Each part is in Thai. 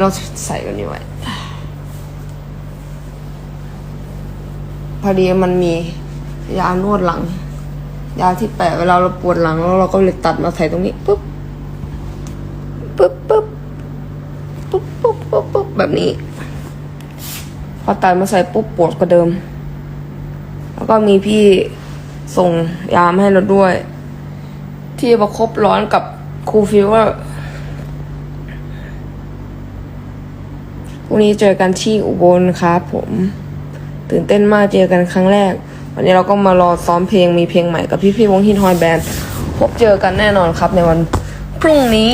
เราใส่กันนี้ไว้ พอดีมันมียานวดหลัง ยาที่แปะเวลาเราปวดหลังแล้วเราก็เลยตัดมาใส่ตรงนี้ปุ๊บปุ๊บปุ๊บปุ๊บปุ๊บปุ๊บปุ๊บแบบนี้ พอตัดมาใส่ปุ๊บปวดกว่าเดิม แล้วก็มีพี่ส่งยามาให้เราด้วย ที่ประคบร้อนกับครูฟิวว่า รุ่งนี้เจอกันที่อุบลครับผม ตื่นเต้นมากเจอกันครั้งแรก วันนี้เราก็มารอซ้อมเพลงมีเพลงใหม่กับพี่พี่ๆวงฮินฮอยแบนด์พบเจอกันแน่นอนครับในวันพรุ่งนี้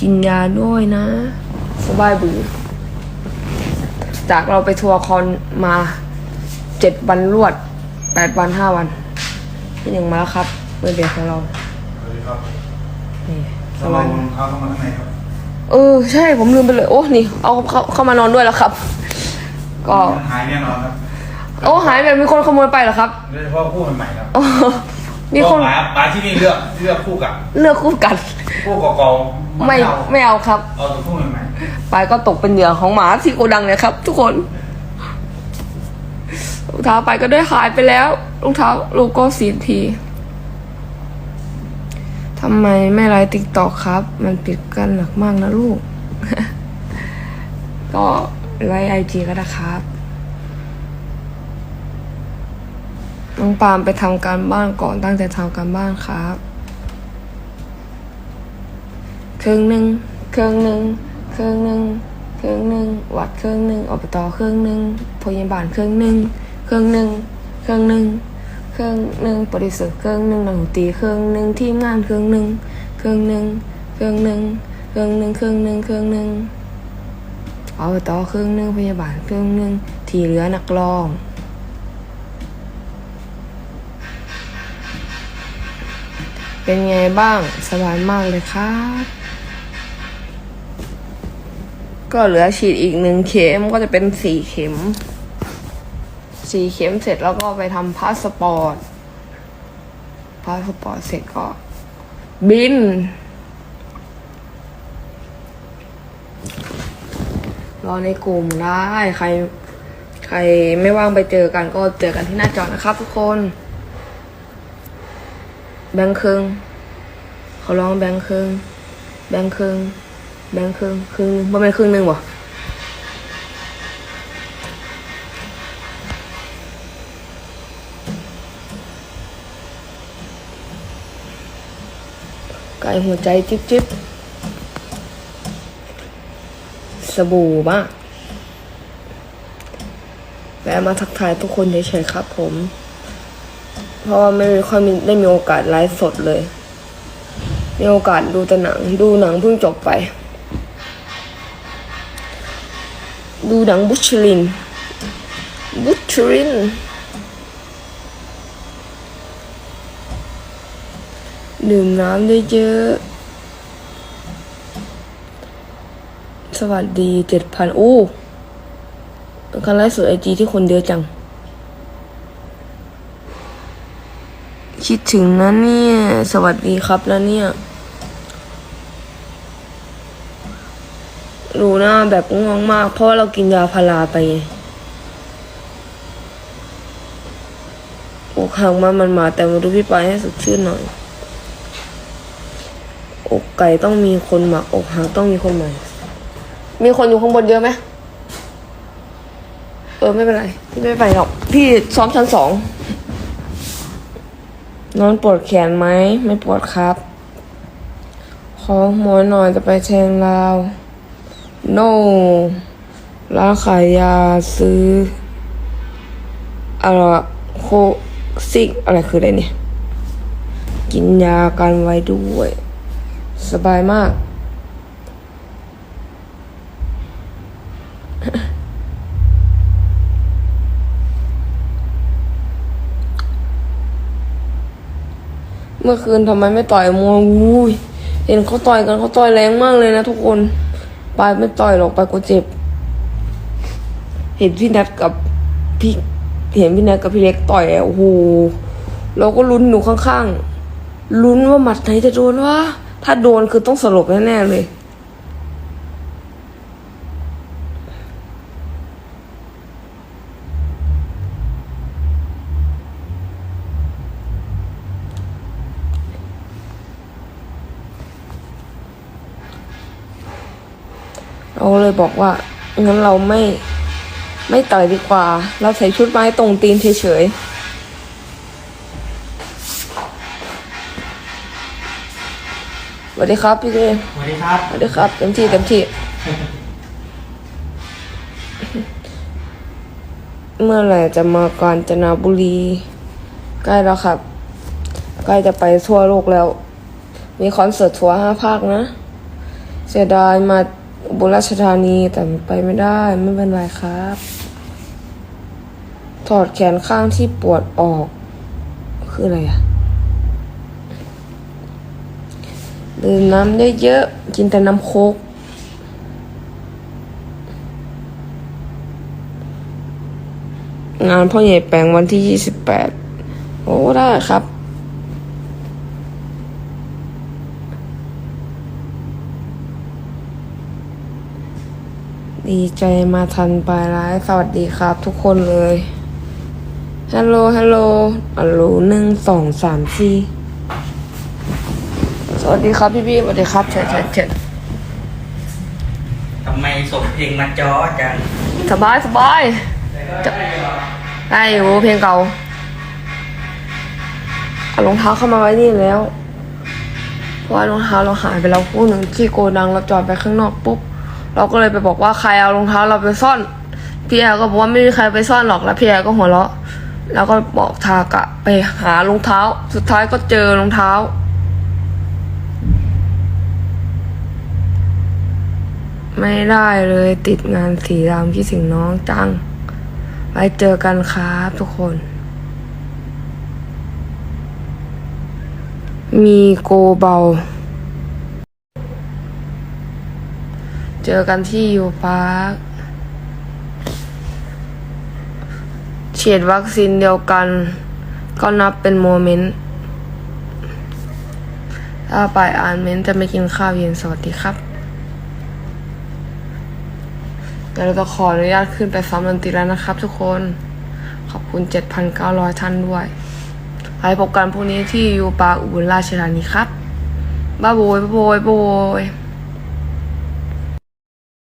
กินยาด้วยนะ สบายบือจากเราไปทัวร์คอนมาเจ็ดวันรวดแปดวันห้าวันพี่หนึ่งมาแล้วครับเมื่อเดียวของเราสวัสดีครับนี่สเราบายลองเท้าเข้ามาข้างในครับ เออใช่ผมลืมไปเลย โอ้นี่ เอาเข้าเข้ามานอนด้วยแล้วครับ ก็หายแน่นอนครับโอ้หายแบบมีคนขโมยไปเหรอครับโดยเฉพาะคู่ใหม่ๆครับโอ้มีคนหมาหมาที่นี่เลือกเลือกคู่กับเลือกคู่กันคู่เก่าๆไม่เอาไม่เอาครับเอาแต่คู่ใหม่ไปก็ตกเป็นเหยื่อของหมาที่โกดังเนี่ยครับ ทุกคนรองเท้าไปก็ได้หายไปแล้วรองเท้าโลโก้สีที ทำไมไม่ไลฟ์ติ๊กตอกครับ มันปิดกันหนักมากนะลูก ก็ไลฟ์ไอจีก็ได้ครับ น้องปาล์มไปทำการบ้านก่อนตั้งใจทำการบ้านครับเครื่องหนึ่งเครื่องหนึ่งเครื่องหนึ่งเครื่องหนึ่งวัดเครื่องหนึ่งอบตเครื่องหนึ่งพยาบาลเครื่องหนึ่งเครื่องหนึ่งเครื่องหนึ่ง เครื่องหนึ่งบริษัทเครื่องหนึ่งนักดนตรีเครื่องหนึ่งทีมงานเครื่องหนึ่งเครื่องหนึ่งเครื่องหนึ่งเครื่องหนึ่งเครื่องหนึ่งเครื่องหนึ่งอบตเครื่องหนึ่งพยาบาลเครื่องหนึ่งที่เหลือนักร้องเป็นไงบ้างสบายมากเลยครับก็เหลือฉีดอีกหนึ่งเข็มก็จะเป็นสี่เข็ม สีเข็มเสร็จแล้วก็ไปทำพาสปอร์ต พาสปอร์ตเสร็จก็ บิน รอในกลุ่มได้ใคร ใครไม่ว่างไปเจอกันก็เจอกันที่หน้าจอนะครับทุกคน แบงค์ครึ่งเขาร้องแบงค์ครึ่งแบงค์ครึ่งแบงค์ครึ่งครึ่งหนึงบ่แม่นครึ่งหนึ่งบ่ ไก่หัวใจจิ๊บจิ๊บสบู่มาแวะมาทักทายทุกคนเฉยๆครับผม เพราะว่าไม่ค่อยมีได้มีโอกาสไลฟ์สดเลย มีโอกาสดูแต่หนัง ดูหนังเพิ่งจบไป ดูหนังบุชลินบุชลิน ดื่มน้ำเยอะๆสวัสดีเจ็ดพันโอ้การไลฟ์สดไอจีที่คนเยอะจัง คิดถึงนะเนี่ย สวัสดีครับนะเนี่ย รู้นะแบบง่วงมาก เพราะว่าเรากินยาพาราไปอกหักมามันมาแต่มาดูพี่ปายให้สดชื่นหน่อย อกไก่ต้องมีคนหมักอกหักต้องมีคนใหม่ มีคนอยู่ข้างบนเยอะไหมเออไม่เป็นไรพี่ไม่ไปหรอกพี่ซ้อมชั้นสองนอนปวดแขนไหมไม่ปวดครับ ขอหมอหน่อยจะไปแทงลาว no ร้านขายยาซื้ออะไรวะโคซิกอะไรคืออะไรเนี่ย กินยากันไว้ด้วย สบายมาก เมื่อคืนทำไมไม่ต่อยมวยอุ้ยเห็นเขาต่อยกันเขาต่อยแรงมากเลยนะทุกคนปายไม่ต่อยหรอกปายก็เจ็บ เห็นพี่นัทกับพี่เห็นพี่นัทกับพี่เล็กต่อยอะโอ้โหเราก็ลุ้นอยู่ข้างๆลุ้นว่าหมัดไหนจะโดนวะ ถ้าโดนคือต้องสลบแน่ๆเลย เราเลยบอกว่า งั้นเราไม่ ไม่ต่อยดีกว่า เราใส่ชุดไม้ตรงตีนเฉยๆ สวัสดีครับพี่เจสวัสดีครับ สวัสดีครับเต็มที่เต็มที่ เมื่อไหร่จะมากาญจนบุรี ใกล้แล้วครับ ใกล้จะไปทั่วโลกแล้ว มีคอนเสิร์ตทัวร์ห้าภาคนะ เสียดายมาอุบุราชธานีแต่ไปไม่ได้ไม่เป็นไรครับ ถอดแขนข้างที่ปวดออก คืออะไรอะ ดื่มน้ำเยอะๆ กินแต่น้ำโคกงานพ่อใหญ่แปลงวันที่ยี่สิบแปดโอ้ ได้ครับ ดีใจมาทันปลายร้าย สวัสดีครับทุกคนเลย ฮัลโหล ฮัลโหลฮัลโหลหนึ่งสองสามสี่ วัสดีครับพี่พี่ๆสวัสดีครับเชิญเชิญเชิญทำไมส่งเพลงมาจอจังสบายสบายจะได้อยู่เพลงเก่าเอารองเท้าเข้ามาไว้นี่แล้วเพราะว่ารองเท้าเราหายไปแล้วคู่หนึ่งที่โกดังเราจอดไปข้างนอกปุ๊บเราก็เลยไปบอกว่าใครเอารองเท้าเราไปซ่อนพี่แอร์ก็บอกว่าไม่มีใครไปซ่อนหรอกแล้วพี่แอร์ก็หัวเราะ แล้วก็บอกทากะไปหารองเท้า สุดท้ายก็เจอรองเท้า ไม่ได้เลยติดงานสีดำคิดถึงน้องจัง ไว้เจอกันครับทุกคน มีโกเบา เจอกันที่ยูพาร์คฉีดวัคซีนเดียวกัน ก็นับเป็นโมเมนต์ถ้าไปอ่านเมนต์จะไม่กินข้าวเย็นสวัสดีครับ เดี๋ยวเราจะขออนุญาตขึ้นไปซ้อมดนตรีแล้วนะครับ ทุกคน ขอบคุณ 7,900 ท่านด้วยไว้พบกันพรุ่งนี้ที่ยูปาอุบลราชธานีครับ บ๊ายบายบ๊ายบายบ๊ายบาย